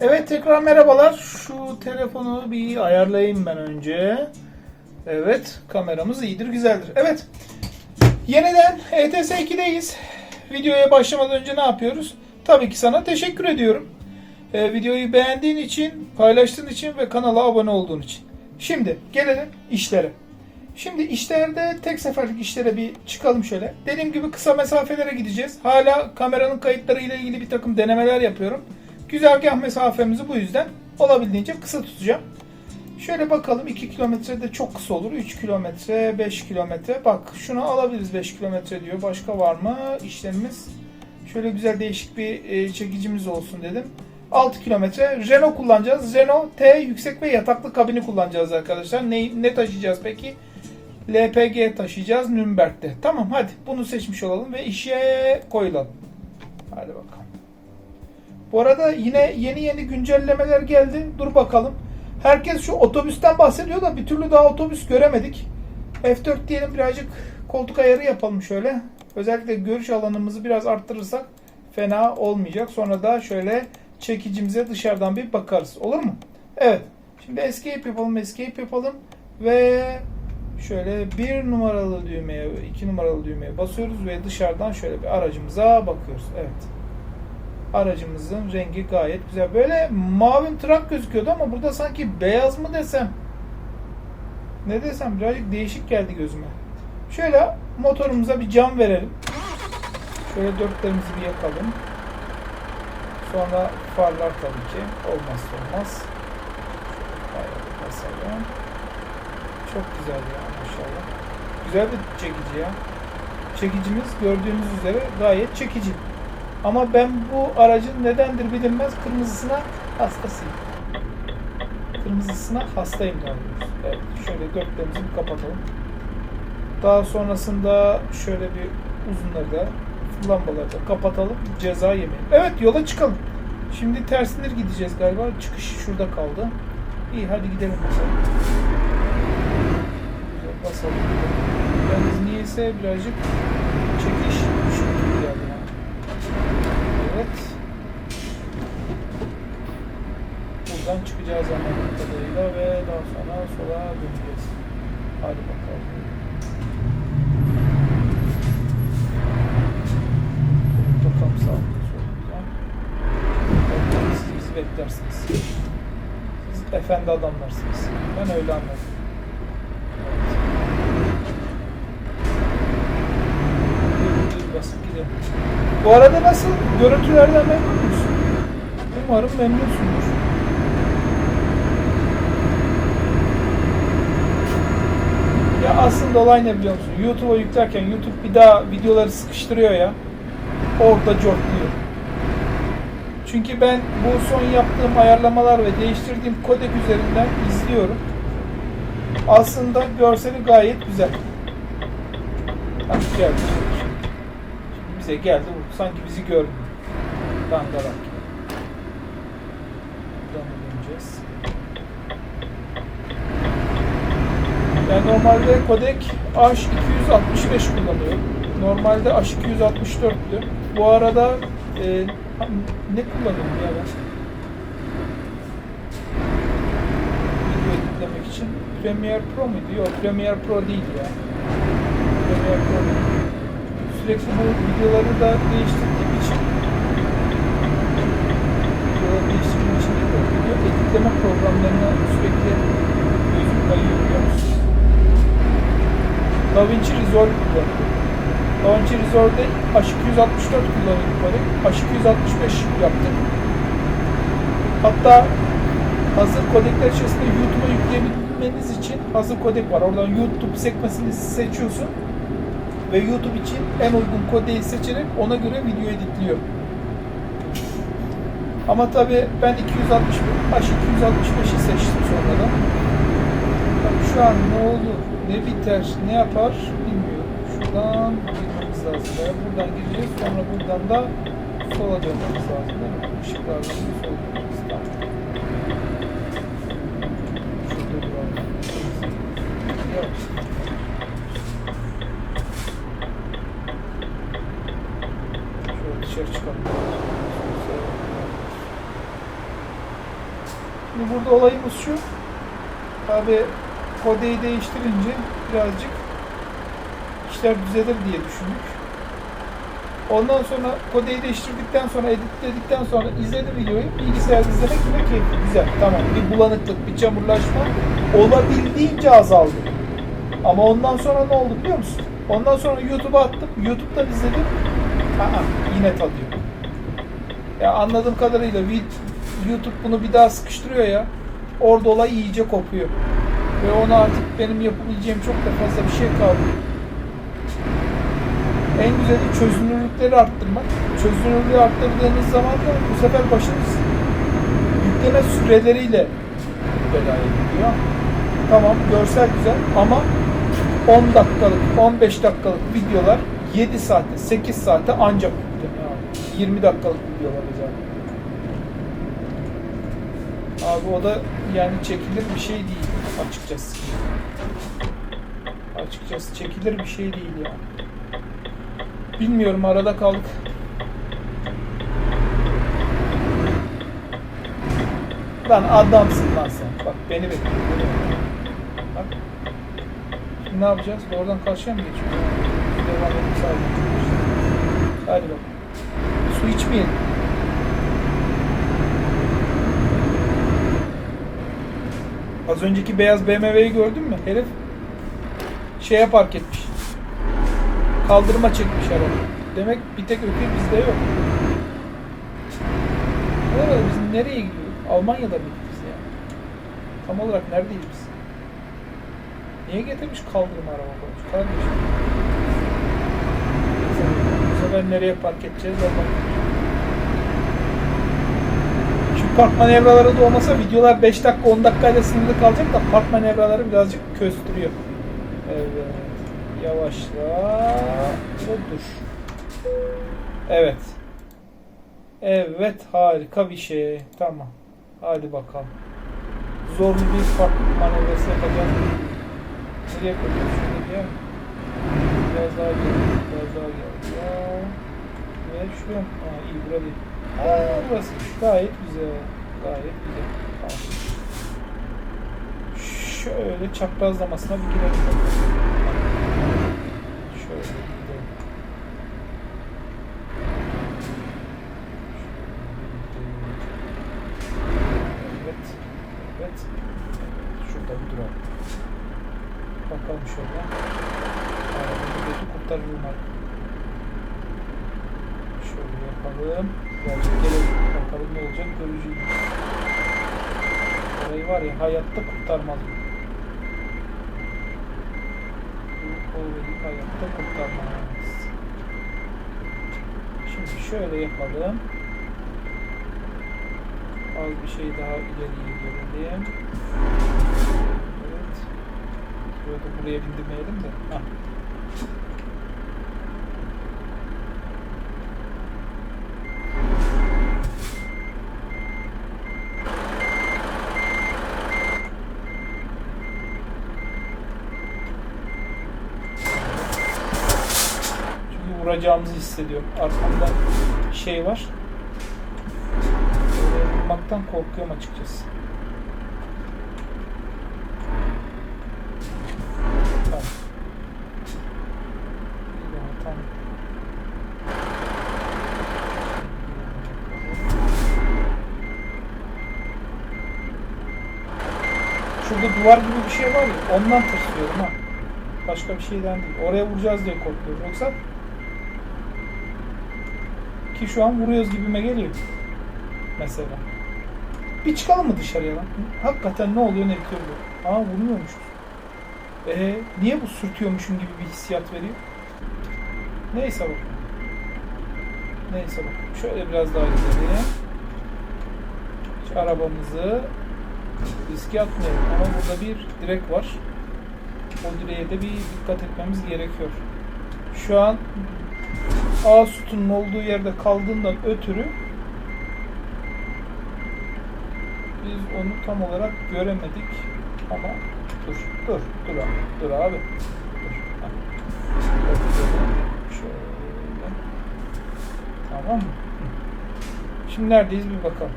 Evet tekrar merhabalar. Şu telefonu bir ayarlayayım ben önce. Evet kameramız iyidir güzeldir. Evet yeniden E ETS 2'deyiz. Videoya başlamadan önce ne yapıyoruz? Tabii ki sana teşekkür ediyorum. Ee, videoyu beğendiğin için, paylaştığın için ve kanala abone olduğun için. Şimdi gelelim işlere. Şimdi işlerde tek seferlik işlere bir çıkalım şöyle. Dediğim gibi kısa mesafelere gideceğiz. Hala kameranın kayıtları ile ilgili bir takım denemeler yapıyorum. Güzergah mesafemizi bu yüzden olabildiğince kısa tutacağım. Şöyle bakalım 2 kilometre de çok kısa olur. 3 kilometre, 5 kilometre. Bak şunu alabiliriz 5 kilometre diyor. Başka var mı işlemimiz? Şöyle güzel değişik bir e, çekicimiz olsun dedim. 6 kilometre. Renault kullanacağız. Renault T yüksek ve yataklı kabini kullanacağız arkadaşlar. Ne, ne taşıyacağız peki? LPG taşıyacağız Nürnberg'de. Tamam hadi bunu seçmiş olalım ve işe koyulalım. Hadi bakalım. Bu arada yine yeni yeni güncellemeler geldi. Dur bakalım. Herkes şu otobüsten bahsediyor da bir türlü daha otobüs göremedik. F4 diyelim birazcık koltuk ayarı yapalım şöyle. Özellikle görüş alanımızı biraz arttırırsak fena olmayacak. Sonra da şöyle çekicimize dışarıdan bir bakarız. Olur mu? Evet. Şimdi escape yapalım, escape yapalım ve şöyle bir numaralı düğmeye, iki numaralı düğmeye basıyoruz ve dışarıdan şöyle bir aracımıza bakıyoruz. Evet. Aracımızın rengi gayet güzel. Böyle mavi trak gözüküyordu ama burada sanki beyaz mı desem? Ne desem birazcık değişik geldi gözüme. Şöyle motorumuza bir cam verelim. Şöyle dörtlerimizi bir yakalım. Sonra farlar tabii ki. Olmazsa olmaz. Şöyle basalım. Çok güzel ya maşallah. Güzel bir çekici ya. Çekicimiz gördüğünüz üzere gayet çekici. Ama ben bu aracın nedendir bilinmez kırmızısına hastasıyım. Kırmızısına hastayım daha doğrusu. Evet, şöyle dörtlerimizi kapatalım. Daha sonrasında şöyle bir uzunları da lambaları da kapatalım. Ceza yemeyin. Evet yola çıkalım. Şimdi tersinir gideceğiz galiba. Çıkış şurada kaldı. İyi hadi gidelim bakalım. Güzel basalım. Yalnız niyeyse birazcık çekiş bana. Evet. Buradan çıkacağız anladığım kadarıyla ve daha sonra sola döneceğiz. Hadi bakalım. Solunda. Bakalım siz beklersiniz. Siz efendi adamlarsınız. Ben öyle anladım. Evet. Bir basıp gidelim. Bu arada nasıl? Görüntülerden memnun musun? Umarım memnunsundur. Ya aslında olay ne biliyor musun? YouTube'a yüklerken YouTube bir daha videoları sıkıştırıyor ya. Orada cortluyor. Çünkü ben bu son yaptığım ayarlamalar ve değiştirdiğim kodek üzerinden izliyorum. Aslında görseli gayet güzel. Bak geldi. Bize geldi. Sanki bizi görmüyor. Dangalak. gibi. Buradan döneceğiz? Yani normalde kodek H265 kullanıyor. Normalde H264'tü. Bu arada e, ne kullanıyorum ya ben? Video editlemek için. Premiere Pro muydu? Yok Premiere Pro değil ya. Premiere Pro değil. Bu videoları da değiştirdiğim için videoları değiştirdiğim için de video editleme programlarına sürekli gözüm kayıyor biliyor musun? DaVinci Resolve kullanıyorum. DaVinci Resolve'de H264 kullanıyorduk böyle. H265 yaptık. Hatta hazır kodekler içerisinde YouTube'a yükleyebilmeniz için hazır kodek var. Oradan YouTube sekmesini seçiyorsun ve YouTube için en uygun kodeyi seçerek ona göre video editliyor. Ama tabi ben 260 H265'i seçtim sonradan. Tabii şu an ne olur, ne biter, ne yapar bilmiyorum. Şuradan girmemiz lazım. Buradan gireceğiz. Sonra buradan da sola dönmemiz lazım. Değil mi? Sola dönmemiz lazım. Şurada duralım. Yok. Şöyle dışarı çıkalım. Şimdi burada olayımız şu. Abi kodeyi değiştirince birazcık işler düzelir diye düşündük. Ondan sonra kodeyi değiştirdikten sonra editledikten sonra izledim videoyu. Bilgisayarda izlemek yine keyifli, güzel. Tamam bir bulanıklık, bir çamurlaşma olabildiğince azaldı. Ama ondan sonra ne oldu biliyor musun? Ondan sonra YouTube'a attım. YouTube'dan izledim. Aa, yine tadı yok. Ya anladığım kadarıyla YouTube bunu bir daha sıkıştırıyor ya. Orada olay iyice kopuyor. Ve ona artık benim yapabileceğim çok da fazla bir şey kaldı. En güzeli çözünürlükleri arttırmak. Çözünürlüğü arttırdığınız zaman da bu sefer başınız yükleme süreleriyle belaya gidiyor. Tamam görsel güzel ama 10 dakikalık, 15 dakikalık videolar 7 saate, 8 saate ancak yükleniyor abi. 20 dakikalık videolar zaten. Abi o da yani çekilir bir şey değil açıkçası. Açıkçası çekilir bir şey değil yani. Bilmiyorum arada kaldık. Lan adamsın lan sen. Bak beni bekle. Bak. Şimdi ne yapacağız? Oradan karşıya mı geçiyoruz? Devam edelim sadece. Hadi bak. Su içmeyelim. Az önceki beyaz BMW'yi gördün mü? Herif şeye park etmiş. Kaldırıma çekmiş araba. Demek bir tek öküz bizde yok. Arada biz nereye gidiyoruz? Almanya'da mıydık biz ya? Tam olarak neredeyiz biz? Niye getirmiş kaldırım araba koymuş kardeşim? Bu sefer nereye park edeceğiz bakalım. Şu park manevraları da olmasa videolar 5 dakika 10 dakikayla sınırlı kalacak da park manevraları birazcık köstürüyor. Evet. Yavaşla ve dur. Evet. Evet harika bir şey. Tamam. Hadi bakalım. Zorlu bir park manevrası yapacağız. Nereye koyuyoruz? Şurada diye? Biraz daha gel. Biraz daha gel. Ve şuraya? Aa iyi bura değil. Aa burası. Gayet güzel. Gayet güzel. Tamam. Şöyle çaprazlamasına bir girelim. Şöyle gidelim. Evet. Evet. Şurada bir duralım. Bakalım şöyle. Arabanın götü kurtarırım artık. Şöyle yapalım. Birazcık gelelim. Bakalım ne olacak göreceğiz. Orayı var ya hayatta kurtarmaz. Orayı hayatta kurtarmaz. Şimdi şöyle yapalım. Az bir şey daha ileriye görelim. Evet. Şurada buraya bindirmeyelim de. Hah. Çünkü vuracağımızı hissediyorum. Arkamda şey var. Oraya vurmaktan korkuyorum açıkçası. Tamam. Bir daha tam. Şurada duvar gibi bir şey var ya ondan tırsıyorum ha. Başka bir şeyden değil. Oraya vuracağız diye korkuyorum. Yoksa ki şu an vuruyoruz gibime geliyor. Mesela. Bir çıkalım mı dışarıya lan? Hakikaten ne oluyor ne bitiyor bu? Aa vurmuyormuşuz. Ee, niye bu sürtüyormuşum gibi bir hissiyat veriyor? Neyse bak. Neyse bak. Şöyle biraz daha gidelim. Şu arabamızı riske atmayalım. Ama burada bir direk var. O direğe de bir dikkat etmemiz gerekiyor. Şu an A sütunun olduğu yerde kaldığından ötürü biz onu tam olarak göremedik ama dur dur dur abi dur abi. Şöyle. Tamam mı? Şimdi neredeyiz bir bakalım.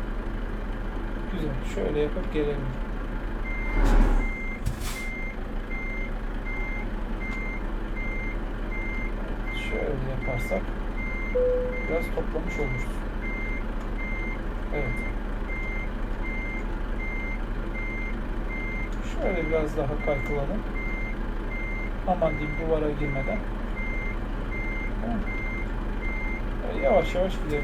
Güzel. Şöyle yapıp gelelim. Şöyle yaparsak biraz toplamış oluruz. Evet. Şöyle biraz daha kaykılalım. Aman diyeyim duvara girmeden. Böyle yavaş yavaş gidelim.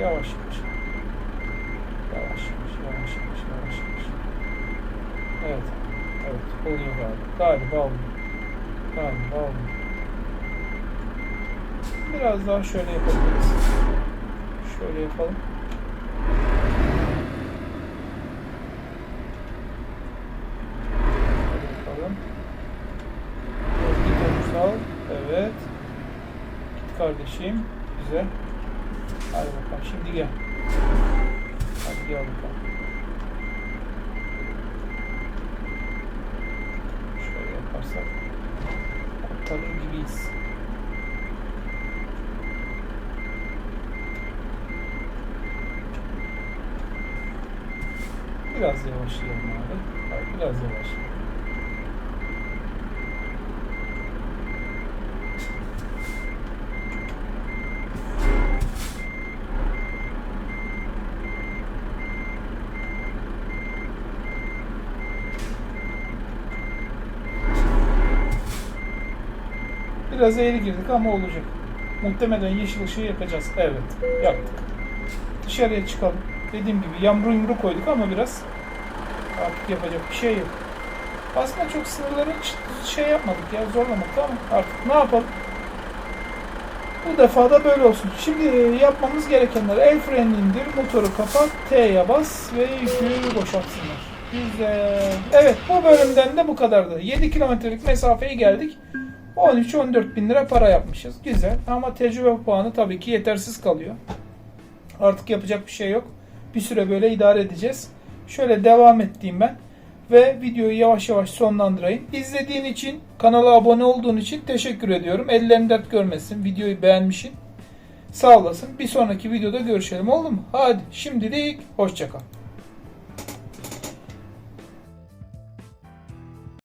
Yavaş yavaş. Yavaş yavaş, yavaş yavaş, yavaş yavaş. Evet, evet. Oluyor galiba. Galiba oluyor. Galiba oluyor. Biraz daha şöyle yapabiliriz. Şöyle yapalım. Evet, Git Onursal. Evet. Kardeşim. Güzel. Hadi bakalım şimdi gel. Hadi gel bakalım. Şöyle yaparsak kurtarır gibiyiz. Biraz yavaşlayalım abi. Hayır, biraz yavaş. Biraz eğri girdik ama olacak. Muhtemelen yeşil ışığı yakacağız. Evet, yaktık. Dışarıya çıkalım. Dediğim gibi yamru yumru koyduk ama biraz artık yapacak bir şey yok. Aslında çok sınırları hiç şey yapmadık ya zorlamadık ama artık ne yapalım? Bu defa da böyle olsun. Şimdi yapmamız gerekenler el frenini indir, motoru kapat, T'ye bas ve yükü boşaltsınlar. Güzel. Evet bu bölümden de bu kadardı. 7 kilometrelik mesafeyi geldik. 13-14 bin lira para yapmışız. Güzel ama tecrübe puanı tabii ki yetersiz kalıyor. Artık yapacak bir şey yok. Bir süre böyle idare edeceğiz. Şöyle devam ettiğim ben ve videoyu yavaş yavaş sonlandırayım. İzlediğin için, kanala abone olduğun için teşekkür ediyorum. Ellerin dert görmesin. Videoyu beğenmişsin. Sağ olasın. Bir sonraki videoda görüşelim oldu mu? Hadi şimdilik hoşçakal.